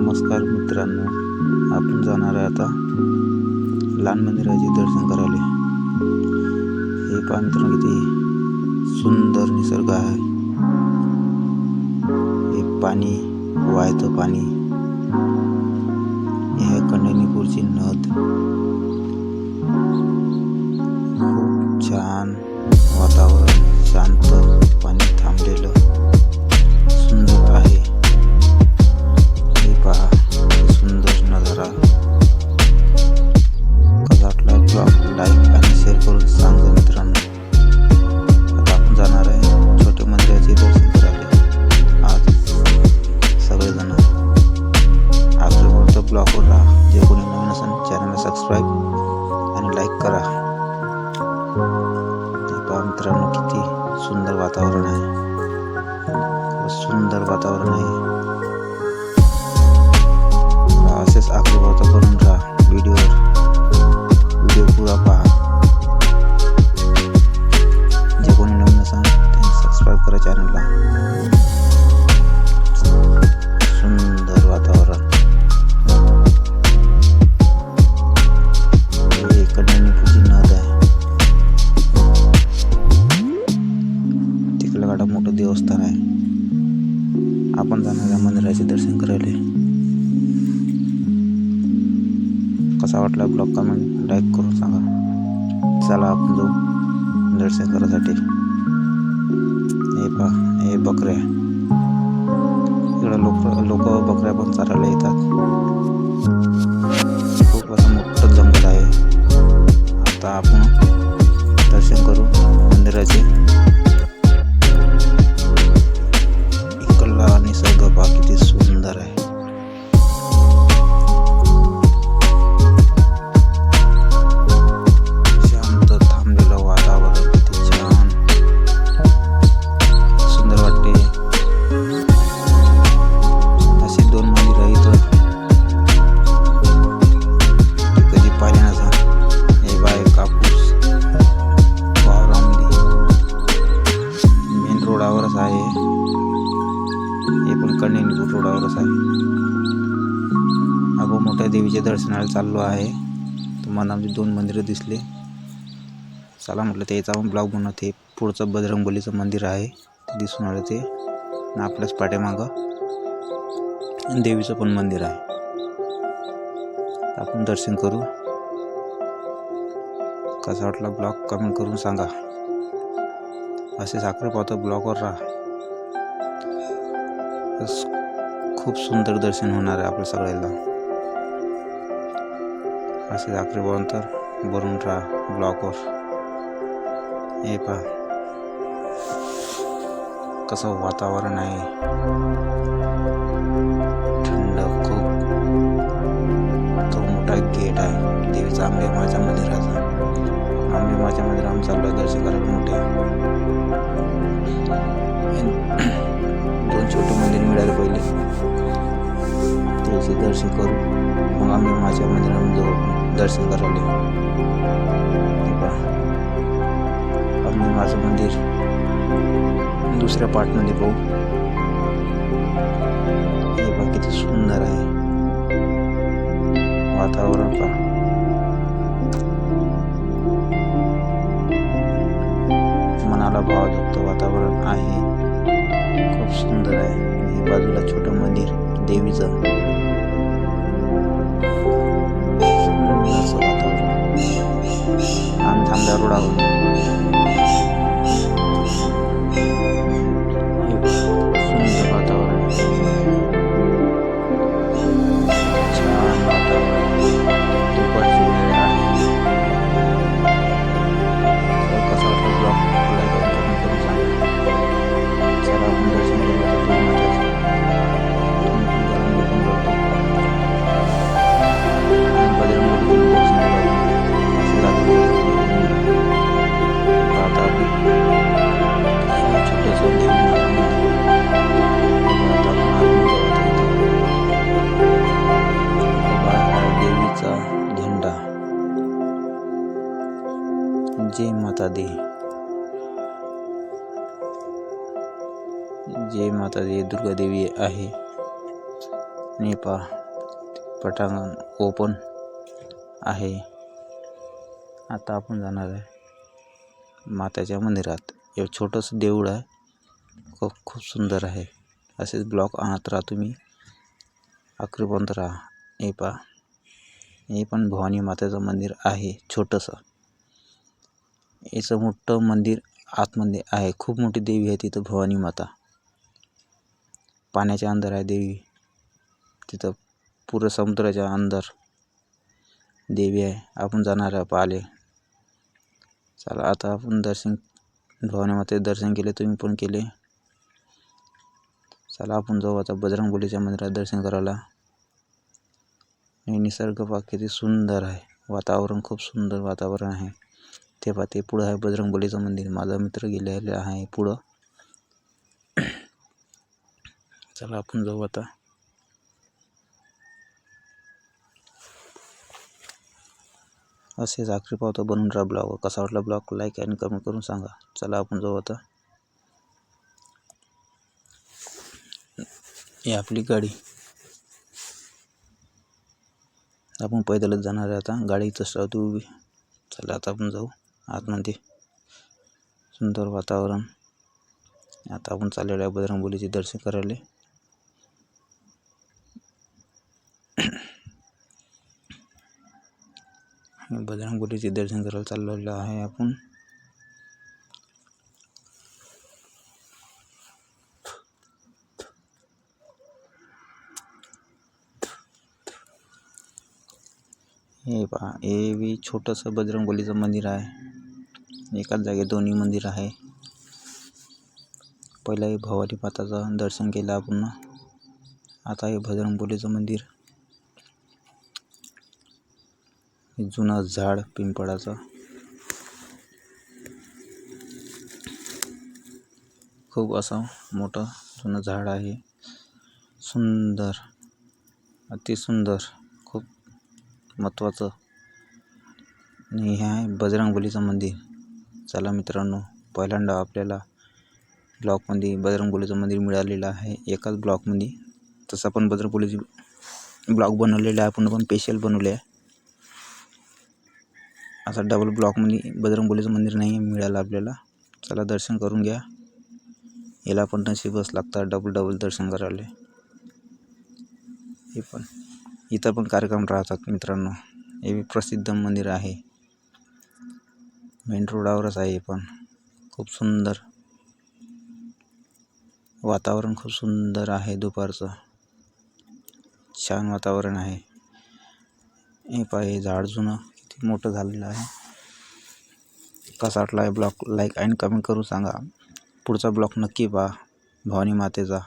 नमस्कार मित्रांनो. आपण जाणार आहे आता लहान मंदिराचे दर्शन करायला. हे पहा मित्रांनो किती सुंदर निसर्ग आहे. हे पाणी वाहतं पाणी. हे आहे कंडणीपूरची नद. कसा वाटला ब्लॉग कमेंट लाईक करून सांगा. चला आपण जाऊ दर्शन करायसाठी. हे पहा हे बकऱ्या. इकडं लोक लोक बकऱ्या पण चारायला येतात. खूप असं मोठं जंगल आहे. आता आपण दर्शन करू मंदिराचे. देवीच्या चाललो आहे. तुम्हाला आमचे दोन मंदिरं दिसले. चला म्हटलं त्याचा पण ब्लॉग बनवते. पुढचं बजरंगबलीचं मंदिर आहे. ते दिसून आलं ते. आणि आपल्याच पाठीमागं देवीचं पण मंदिर आहे. आपण दर्शन करू. कसा वाटला ब्लॉग कमेंट करून सांगा. असे साखरे पावतो ब्लॉगवर राहा. खूप सुंदर दर्शन होणार आहे आपल्या सगळ्याला असे साखरे पाहून तर बरून राहा ब्लॉकवर हे पहा. कसं वातावरण आहे. थंड खूप. तो मोठा गेट आहे. देवीचा आंबे माझ्या मंदिराचा. आंबे माझ्या मंदिर आम्ही चाललो दर्शन करायला मोठे. दोन छोटे मंदिर मिळाले पहिले. त्याचे दर्शन करू. मग आम्ही माझ्या मंदिरामध्ये जाऊ दर्शन करायला आम्ही माझं मंदिर. दुसऱ्या पार्टमध्ये पाहू. हे पहा किती सुंदर आहे. वातावरण पहा. मनाला भाव देतं वातावरण आहे. खूप सुंदर आहे. हे बाजूला छोटं मंदिर देवीचं. आम्ही दी जय माता दी दुर्गा देवी आहे. आणि पटांगण ओपन आहे. आता आपण जाणार आहे माताच्या मंदिरात. हे छोटंसं देऊळ आहे. खूप खूप सुंदर आहे. असेच ब्लॉक आणत राहा तुम्ही. अकरीपर्यंत राहा. हे पा हे पण भवानी मातेचं मंदिर आहे छोटंसं. याचं मोठं मंदिर आतमध्ये आहे. खूप मोठी देवी आहे तिथं भवानी माता. पाण्याच्या अंदर आहे देवी. तिथं पूर्ण समुद्राच्या अंदर देवी आहे. आपण जाणार आहे पाहिले चला आता आपण दर्शन भवानी मातेचे दर्शन केले तुम्ही पण केले. चला आपण जाऊ आता बजरंगबलीच्या मंदिरात दर्शन करायला. आणि निसर्ग पाक किती सुंदर आहे. वातावरण खूप सुंदर वातावरण आहे. ते पहा ते पुढं आहे बजरंगबलीचं मंदिर. माझा मित्र गेलेला आहे पुढं. चला आपण जाऊ आता. असेच आखरी पावता बनवून राहा ब्लॉग. कसा वाटला ब्लॉग? लाईक आणि कमेंट करून सांगा. चला आपण जाऊ आता. ही आपली गाडी. आपण पैदलच जाणार आहे आता. गाडी इथंच राहतो उभी. चला आता आपण जाऊ. आतमध्ये. सुंदर वातावरण. आता आपण चाललेलो आहे बजरंगबलीचे दर्शन करायला. बजरंगबलीचे दर्शन करायला चाललेलो आहे आपण. हे पहा हे बी छोटंसं बजरंगबलीचं मंदिर आहे. एकाच जागेत दोन्ही मंदिर आहे. पहिला हे भवानी माताचं दर्शन केलं आपण. आता हे बजरंगबलीचं मंदिर. हे जुनं झाड पिंपळाचं. खूप असं मोठं जुनं झाड आहे. सुंदर अतिसुंदर खूप महत्त्वाचं आणि हे आहे बजरंगबलीचं मंदिर. चला मित्रांनो पहिल्यांदा आपल्याला ब्लॉकमध्ये बजरंगबलीचं मंदिर मिळालेलं आहे. एकाच ब्लॉकमध्ये. तसं पण बजरंगबलीची ब्लॉक बनवलेलं आहे. आपण पण स्पेशल बनवले आहे. असं डबल ब्लॉकमध्ये बजरंगबलीचं मंदिर नाही मिळालं आपल्याला. चला दर्शन करून घ्या. याला पण नशीबच लागतात डबल डबल दर्शन करायला. हे पण. इथं पण कार्यक्रम राहतात मित्रांनो. हे प्रसिद्ध मंदिर आहे. मेन रोडावरच आहे हे पण. खूप सुंदर वातावरण खूप सुंदर आहे दुपारचं. छान वातावरण आहे. हे पाय झाड जुनं किती मोठं झालेलं आहे. कसा वाटला आहे ब्लॉग? लाईक अँड कमेंट करून सांगा. पुढचा ब्लॉग नक्की पहा. भवानी मातेचा.